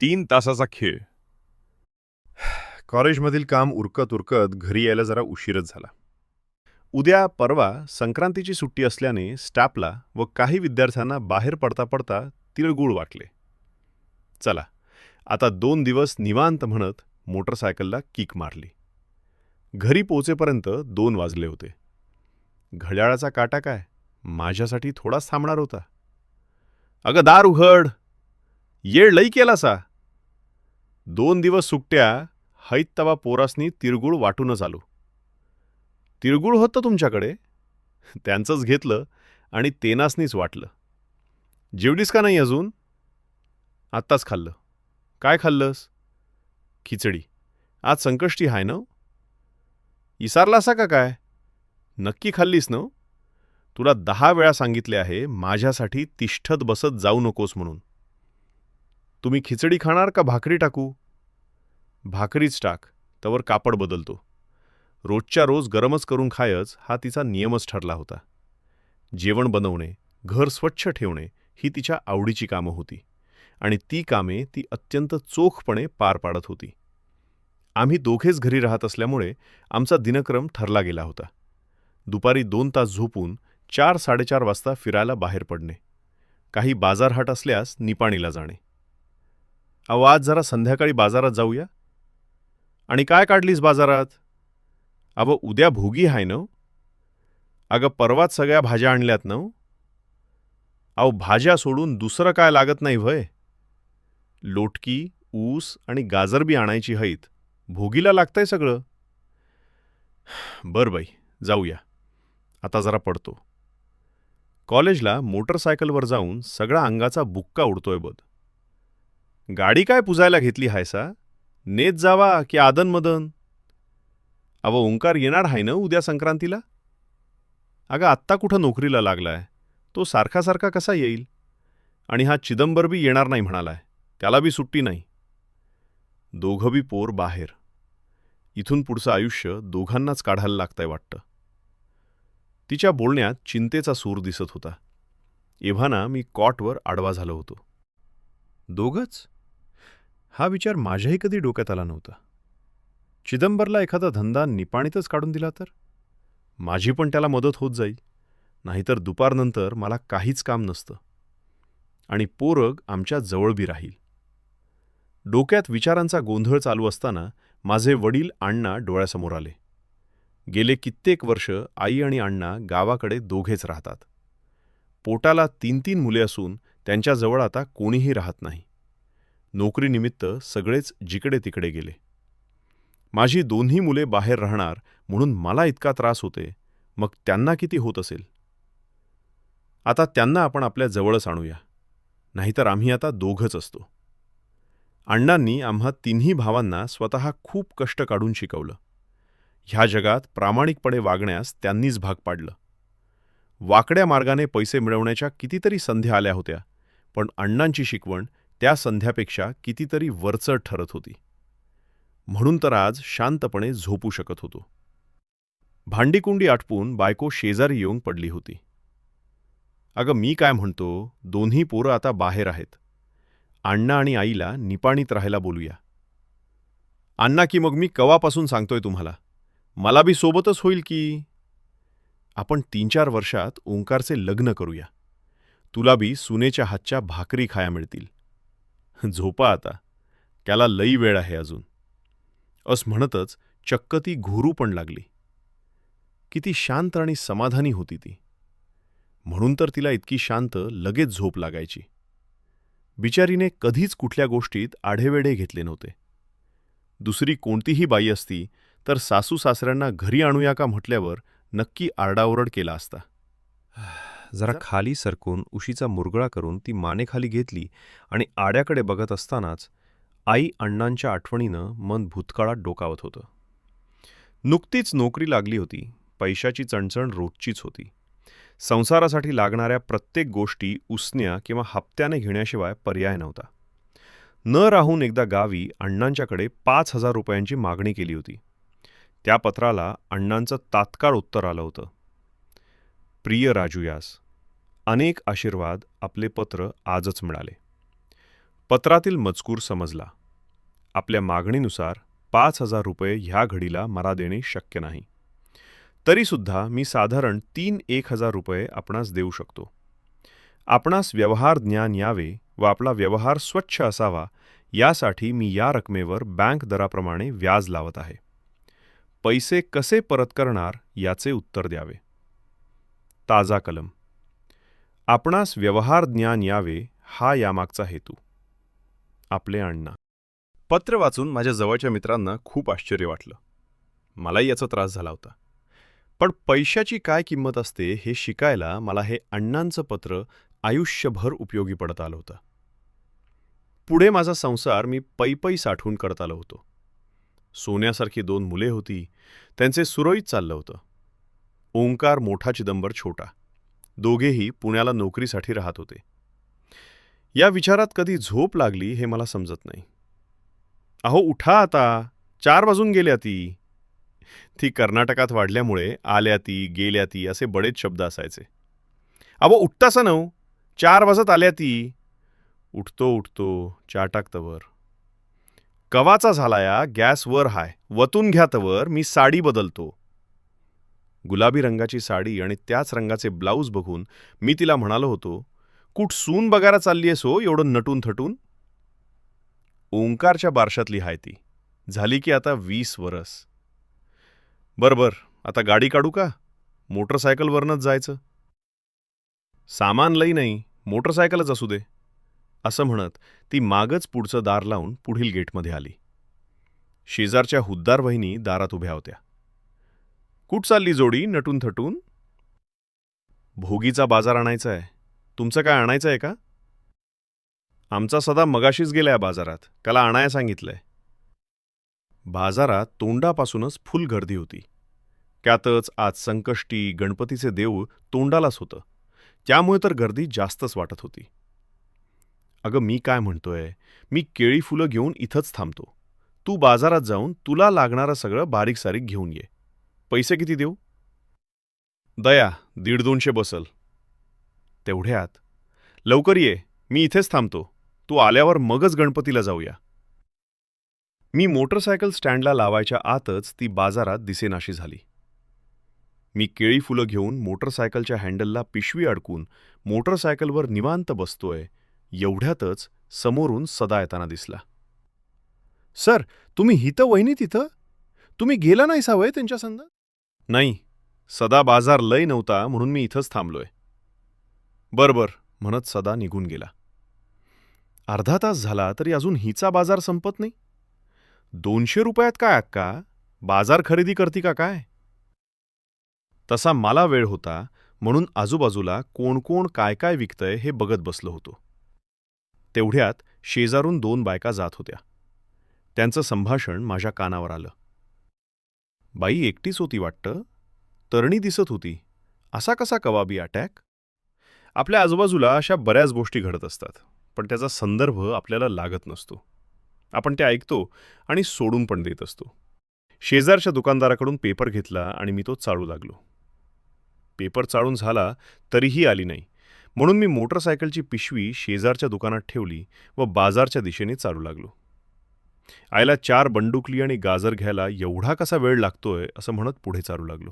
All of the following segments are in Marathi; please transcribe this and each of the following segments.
तीन तासाचा खेळ. कॉलेजमधील काम उरकत उरकत घरी यायला जरा उशीरच झाला. उद्या परवा संक्रांतीची सुट्टी असल्याने स्टाफला व काही विद्यार्थ्यांना बाहेर पडता पडता तिळगुळ वाटले. चला आता दोन दिवस निवांत म्हणत मोटरसायकलला किक मारली. घरी पोचेपर्यंत दोन वाजले होते. घड्याळाचा काटा काय? माझ्यासाठी थोडाच थांबणार होता. अगं दार उघड! येळ लई केलासा. दोन दिवस सुट्ट्या हैत तवा पोरासनी तिरगुळ वाटूनच आलो तिरगुळ होतं तुमच्याकडे? त्यांचंच घेतलं आणि तेनासनीच वाटलं. जेवलीस का नाही अजून? आत्ताच खाल्लं. काय खाल्लंस? खिचडी. आज संकष्टी हाय ना इसारलासा का काय? नक्की खाल्लीस ना तुला दहा वेळा सांगितले आहे माझ्यासाठी तिष्ठत बसत जाऊ नकोस म्हणून. तुम्ही खिचडी खाणार का भाकरी टाकू? भाकरीच टाक तवर कापड बदलतो. रोजच्या रोज गरमच करून खायच हा तिचा नियमच ठरला होता. जेवण बनवणे घर स्वच्छ ठेवणे ही तिच्या आवडीची कामं होती आणि ती कामे ती अत्यंत चोखपणे पार पाडत होती. आम्ही दोघेच घरी राहत असल्यामुळे आमचा दिनक्रम ठरला गेला होता. दुपारी दोन तास झोपून चार साडेचार वाजता फिरायला बाहेर पडणे. काही बाजारहाट असल्यास निपाणीला जाणे. अहो आज जरा संध्याकाळी बाजारात जाऊया. आणि काय काढलीस बाजारात? अबो उद्या भोगी आहे न अगं परवाच सगळ्या भाज्या आणल्यात न अहो भाज्या सोडून दुसरं काय लागत नाही भय लोटकी ऊस आणि गाजर बी आणायची हैत भोगीला लागतंय सगळं. बर बाई जाऊया. आता जरा पडतो. कॉलेजला मोटरसायकलवर जाऊन सगळा अंगाचा बुक्का उडतोय बद गाडी काय पुजायला घेतली हायसा नेत जावा की आदन मदन? अव ओंकार येणार आहे ना उद्या संक्रांतीला? अगं आत्ता कुठं नोकरीला लागलाय? तो सारखा सारखा कसा येईल? आणि हा चिदंबर बी येणार नाही म्हणालाय. त्याला बी सुट्टी नाही. दोघं बी पोर बाहेर. इथून पुढचं आयुष्य दोघांनाच काढायला लागतंय वाटतं. तिच्या बोलण्यात चिंतेचा सूर दिसत होता. एव्हाना मी कॉटवर आडवा झालो होतो. दोघंच? हा विचार माझ्याही कधी डोक्यात आला नव्हता. चिदंबरला एखादा धंदा निपाणीतच काढून दिला तर? माझी पण त्याला मदत होत जाईल नाहीतर दुपारनंतर मला काहीच काम नसतं. आणि पोरग आमच्या जवळ बी राहील. डोक्यात विचारांचा गोंधळ चालू असताना माझे वडील अण्णा डोळ्यासमोर आले. गेले कित्येक वर्ष आई आणि अण्णा गावाकडे दोघेच राहतात. पोटाला तीन तीन मुले असून त्यांच्याजवळ आता कोणीही राहत नाही. नोकरीनिमित्त सगळेच जिकडे तिकडे गेले. माझी दोन्ही मुले बाहेर राहणार म्हणून मला इतका त्रास होते. मग त्यांना किती होत असेल? आता त्यांना आपण आपल्या जवळच आणूया. नाहीतर आम्ही आता दोघंच असतो. अण्णांनी आम्हा तिन्ही भावांना स्वतः खूप कष्ट काढून शिकवलं. ह्या जगात प्रामाणिकपणे वागण्यास त्यांनीच भाग पाडलं. वाकड्या मार्गाने पैसे मिळवण्याच्या कितीतरी संध्या आल्या होत्या पण अण्णांची शिकवण त्या संध्यापेक्षा कितीतरी वरचढ ठरत होती. म्हणून तर आज शांतपणे झोपू शकत होतो. भांडीकुंडी आटपून बायको शेजारी येऊन पडली होती. अगं मी काय म्हणतो दोन्ही पोरं आता बाहेर आहेत. अण्णा आणि आईला निपाणीत राहायला बोलूया. अण्णा की मग मी कवापासून सांगतोय तुम्हाला? मला बी सोबतच होईल की? आपण तीन चार वर्षात ओंकारचे लग्न करूया. तुला बी सुनेच्या हातच्या भाकरी खाया मिळतील. झोपा आता. त्याला लई वेळ आहे अजून. अस म्हणतच चक्क ती घोरू पण लागली. किती शांत आणि समाधानी होती ती. म्हणून तर तिला इतकी शांत लगेच झोप लागायची. बिचारीने कधीच कुठल्या गोष्टीत आढेवेढे घेतले नव्हते. दुसरी कोणतीही बाई असती तर सासू सासऱ्यांना घरी आणूया का म्हटल्यावर नक्की आरडाओरड केला असता. जरा खाली सरकून उशीचा मुरगळा करून ती मानेखाली घेतली आणि आड्याकडे बघत असतानाच आई अण्णांच्या आठवणीनं मन भूतकाळात डोकावत होतं. नुकतीच नोकरी लागली होती. पैशाची चणचण रोजचीच होती. संसारासाठी लागणाऱ्या प्रत्येक गोष्टी उसन्या किंवा हप्त्याने घेण्याशिवाय पर्याय नव्हता. न राहून एकदा गावी अण्णांच्याकडे पाच हजार रुपयांची मागणी केली होती. त्या पत्राला अण्णांचं तात्काळ उत्तर आलं होतं. प्रिय राजूयास अनेक आशीर्वाद आपले पत्र आजच मिळाले. पत्रातील मजकूर समजला. आपल्या मागणीनुसार पाच हजार रुपये ह्या घडीला मला देणे शक्य नाही. तरीसुद्धा मी साधारण तीन एक हजार रुपये आपणास देऊ शकतो. आपणास व्यवहार ज्ञान यावे व आपला व्यवहार स्वच्छ असावा यासाठी मी या रकमेवर बँक दराप्रमाणे व्याज लावत आहे. पैसे कसे परत करणार याचे उत्तर द्यावे. ताजा कलम. आपणास व्यवहार ज्ञान यावे हा यामागचा हेतू. आपले अण्णा. पत्र वाचून माझ्या जवळच्या मित्रांना खूप आश्चर्य वाटलं. मलाही याचा त्रास झाला होता. पण पैशाची काय किंमत असते हे शिकायला मला हे अण्णांचं पत्र आयुष्यभर उपयोगी पडत आलं होतं. पुढे माझा संसार मी पैपै साठवून करत आलो होतो. सोन्यासारखी दोन मुले होती. त्यांचे सुरळीत चाललं होतं. ओंकार मोठा चिदंबर छोटा. दोघेही पुण्याला नोकरीसाठी राहत होते. या विचारात कधी झोप लागली हे मला समजत नाही. अहो उठा आता. चार वाजून गेल्या ती ती कर्नाटकात वाढल्यामुळे आल्या ती गेल्या ती असे बरेच शब्द असायचे. अहो उठतासा नऊ. चार वाजत आल्या ती उठतो उठतो चा टाकतवर कवाचा झाला या गॅस वर हाय. वतून घ्या तवर मी साडी बदलतो. गुलाबी रंगाची साडी आणि त्याच रंगाचे ब्लाऊज बघून मी तिला म्हणालो होतो कुठ सून बघायला चालली आहेस हो एवढं नटून थटून? ओंकारच्या बारशातली हाय ती. झाली की आता वीस वरस. बरं बर. आता गाडी काढू का? मोटरसायकलवरनंच जायचं. सामान लई नाही. मोटरसायकलच असू दे. असं म्हणत ती मागच पुढचं दार लावून पुढील गेटमध्ये आली. शेजारच्या हुद्दार वहिनी दारात उभ्या होत्या. कुठ चालली जोडी नटून थटून? भोगीचा बाजार आणायचा आहे. तुमचं काय आणायचं आहे का? आमचा सदा मगाशीच गेलाय बाजारात. त्याला आणाया सांगितलंय. बाजारात तोंडापासूनच फुल गर्दी होती. त्यातच आज संकष्टी गणपतीचे देऊळ तोंडालाच होतं. त्यामुळे तर गर्दी जास्तच वाटत होती. अगं मी काय म्हणतोय? मी केळी फुलं घेऊन इथंच थांबतो. तू बाजारात जाऊन तुला लागणारं सगळं बारीक सारीक घेऊन ये. पैसे किती देऊ? दया दीड दोनशे बसल. तेवढ्यात लवकर ये मी इथेच थांबतो. तू आल्यावर मगच गणपतीला जाऊया. मी मोटरसायकल स्टँडला लावायच्या आतच ती बाजारात दिसेनाशी झाली. मी केळी फुलं घेऊन मोटरसायकलच्या हँडलला पिशवी अडकून मोटरसायकलवर निवांत बसतोय एवढ्यातच समोरून सदा येताना दिसला. सर तुम्ही हितं वहिनी तिथं? तुम्ही गेला नाही सावय त्यांच्या संघात नाही सदा बाजार लय नव्हता म्हणून मी इथंच थांबलोय. बर बर म्हणत सदा निघून गेला. अर्धा तास झाला तरी अजून हिचा बाजार संपत नाही. दोनशे रुपयात काय अक्का? बाजार खरेदी करती का काय? तसा मला वेळ होता म्हणून आजूबाजूला कोण कोण काय काय विकतंय हे बघत बसलो होतो. तेवढ्यात शेजारून दोन बायका जात होत्या. त्यांचं संभाषण माझ्या कानावर आलं. बाई एकटीच होती वाटतं. तरणी दिसत होती. असा कसा कवाबी अटॅक आपल्या आजूबाजूला अशा बऱ्याच गोष्टी घडत असतात पण त्याचा संदर्भ आपल्याला लागत नसतो. आपण ते ऐकतो आणि सोडून पण देत असतो. शेजारच्या दुकानदाराकडून पेपर घेतला आणि मी तो चाळू लागलो. पेपर चाळून झाला तरीही आली नाही. म्हणून मी मोटरसायकलची पिशवी शेजारच्या दुकानात ठेवली व बाजारच्या दिशेने चालू लागलो. आईला चार बंडुकली आणि गाजर घ्यायला एवढा कसा वेळ लागतोय असं म्हणत पुढे चालू लागलो.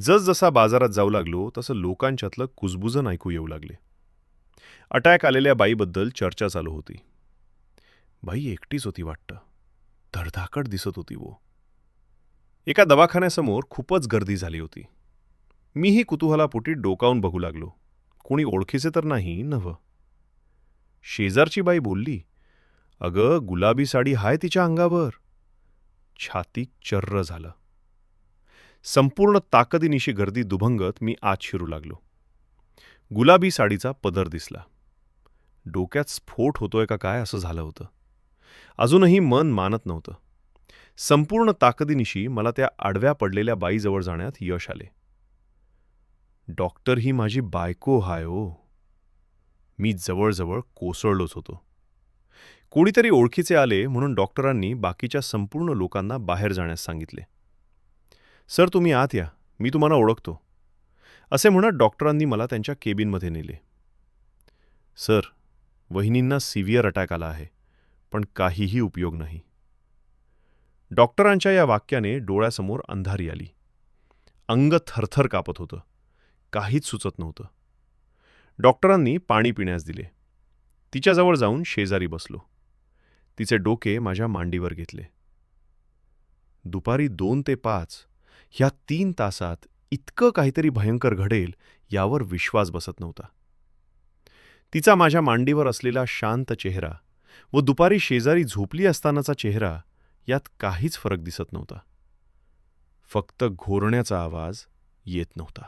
जसजसा बाजारात जाऊ लागलो तसं लोकांच्यातलं कुजबुजन ऐकू येऊ लागले. अटॅक आलेल्या बाईबद्दल चर्चा चालू होती. बाई एकटीच होती वाटतं. धडधाकट दिसत होती वो. एका दवाखान्यासमोर खूपच गर्दी झाली होती. मीही कुतूहलापोटी डोकावून बघू लागलो. कोणी ओळखीचे तर नाही नव्ह. शेजारची बाई बोलली अगं गुलाबी साडी हाय तिच्या अंगावर. छाती चर्र झालं. संपूर्ण ताकदीनिशी गर्दी दुभंगत मी आत शिरू लागलो. गुलाबी साडीचा पदर दिसला. डोक्यात स्फोट होतोय का काय असं झालं होतं. अजूनही मन मानत नव्हतं. संपूर्ण ताकदीनिशी मला त्या आडव्या पडलेल्या बाईजवळ जाण्यात यश आले. डॉक्टर ही माझी बायको हाय ओ. मी जवळजवळ कोसळलोच होतो. कोणीतरी ओळखीचे आले म्हणून डॉक्टरांनी बाकीच्या संपूर्ण लोकांना बाहेर जाण्यास सांगितले. सर तुम्ही आत या. मी तुम्हाला ओळखतो. असे म्हणत डॉक्टरांनी मला त्यांच्या केबिनमध्ये नेले. सर वहिनींना सिव्हिअर अटॅक आला आहे पण काहीही उपयोग नाही. डॉक्टरांच्या या वाक्याने डोळ्यासमोर अंधारी आली. अंग थरथर कापत होतं. काहीच सुचत नव्हतं. डॉक्टरांनी पाणी पिण्यास दिले. तिच्याजवळ जाऊन शेजारी बसलो. तिचे डोके माझ्या मांडीवर घेतले. दुपारी दोन ते पाच ह्या तीन तासात इतकं काहीतरी भयंकर घडेल यावर विश्वास बसत नव्हता. तिचा माझ्या मांडीवर असलेला शांत चेहरा व दुपारी शेजारी झोपली असतानाचा चेहरा यात काहीच फरक दिसत नव्हता. फक्त घोरण्याचा आवाज येत नव्हता.